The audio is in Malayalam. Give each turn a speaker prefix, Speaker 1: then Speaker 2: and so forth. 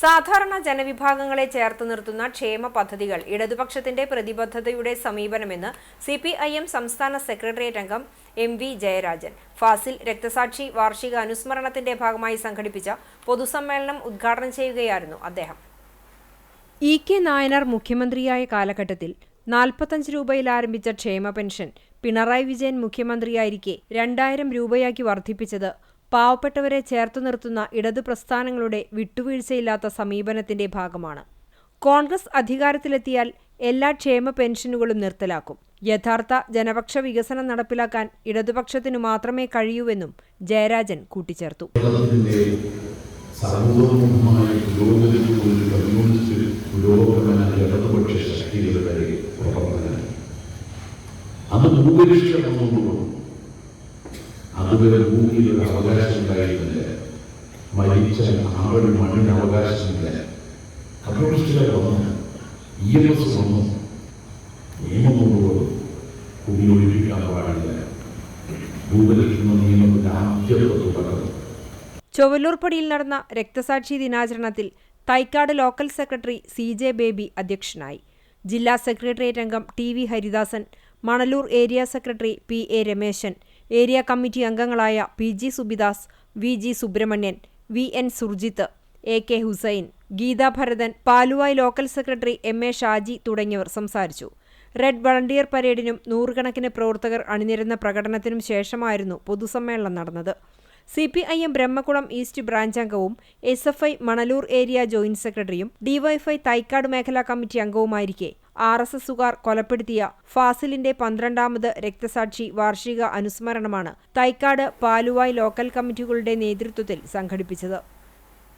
Speaker 1: സാധാരണ ജനവിഭാഗങ്ങളെ ചേർത്ത് നിർത്തുന്ന ക്ഷേമ പദ്ധതികൾ ഇടതുപക്ഷത്തിന്റെ പ്രതിബദ്ധതയുടെ സമീപനമെന്ന് സി പി ഐ എം സംസ്ഥാന സെക്രട്ടേറിയറ്റ് അംഗം എം വി ജയരാജൻ. ഫാസിൽ രക്തസാക്ഷി വാർഷിക അനുസ്മരണത്തിന്റെ ഭാഗമായി സംഘടിപ്പിച്ച പൊതുസമ്മേളനം ഉദ്ഘാടനം ചെയ്യുകയായിരുന്നു അദ്ദേഹം. ഇ കെ നായനാർ മുഖ്യമന്ത്രിയായ കാലഘട്ടത്തിൽ നാൽപ്പത്തഞ്ച് രൂപയിൽ ആരംഭിച്ച ക്ഷേമ പെൻഷൻ പിണറായി വിജയൻ മുഖ്യമന്ത്രിയായിരിക്കെ രണ്ടായിരം രൂപയാക്കി വർദ്ധിപ്പിച്ചത് പാവപ്പെട്ടവരെ ചേർത്തു നിർത്തുന്ന ഇടതു പ്രസ്ഥാനങ്ങളുടെ വിട്ടുവീഴ്ചയില്ലാത്ത സമീപനത്തിന്റെ ഭാഗമാണ്. കോൺഗ്രസ് അധികാരത്തിലെത്തിയാൽ എല്ലാ ക്ഷേമ പെൻഷനുകളും നിർത്തലാക്കും. യഥാർത്ഥ ജനപക്ഷ വികസനം നടപ്പിലാക്കാൻ ഇടതുപക്ഷത്തിനു മാത്രമേ കഴിയൂവെന്നും ജയരാജൻ കൂട്ടിച്ചേർത്തു.
Speaker 2: അത് ഭൂപരിഷ്കരണം ഭൂമിയിൽ ഭൂമിയിലുള്ള അവകാശം ഉണ്ടായിരുന്നില്ല മരിച്ച ആവടി മണ്ണിന് അവകാശമില്ല കമ്മ്യൂണിസ്റ്റുകാർ വന്നു ഇ എം എസ് വന്നു. നിയമം കൊണ്ടുപോകും. ഭൂമി ഒഴിപ്പിക്കാൻ പാടില്ല. ഭൂപരിഷ്കരണ നിയമത്തിന്റെ ആദ്യത്തെ തുടക്കം
Speaker 1: ചൊവ്വല്ലൂർപ്പടിയിൽ നടന്ന രക്തസാക്ഷി ദിനാചരണത്തിൽ Thaikkad local secretary C J Baby അധ്യക്ഷനായി. ജില്ലാ സെക്രട്ടേറിയറ്റ് അംഗം T V Haridasan Manalur area secretary P A Rameshan area committee അംഗങ്ങളായ P G Subidas V G Subrahmanyan V N Surjith A K Hussain Geetha Bharathan Paluvai local secretary M A Shaji തുടങ്ങിയവർ സംസാരിച്ചു. റെഡ് വളണ്ടിയർ പരേഡിനും നൂറുകണക്കിന് പ്രവർത്തകർ അണിനിരുന്ന പ്രകടനത്തിനും ശേഷമായിരുന്നു പൊതുസമ്മേളനം നടന്നത്. C P I M Brahmakulam east branch അംഗവും S F I Manalur area joint സെക്രട്ടറിയും ഡിവൈഎഫ്ഐ തൈക്കാട് മേഖലാ കമ്മിറ്റി അംഗവുമായിരിക്കെ. ആർ എസ് എസുകാർ കൊലപ്പെടുത്തിയ ഫാസിലിന്റെ പന്ത്രണ്ടാമത് രക്തസാക്ഷി വാർഷിക അനുസ്മരണമാണ് തൈക്കാട് പാലുവായ് ലോക്കൽ കമ്മിറ്റികളുടെ നേതൃത്വത്തിൽ സംഘടിപ്പിച്ചത്.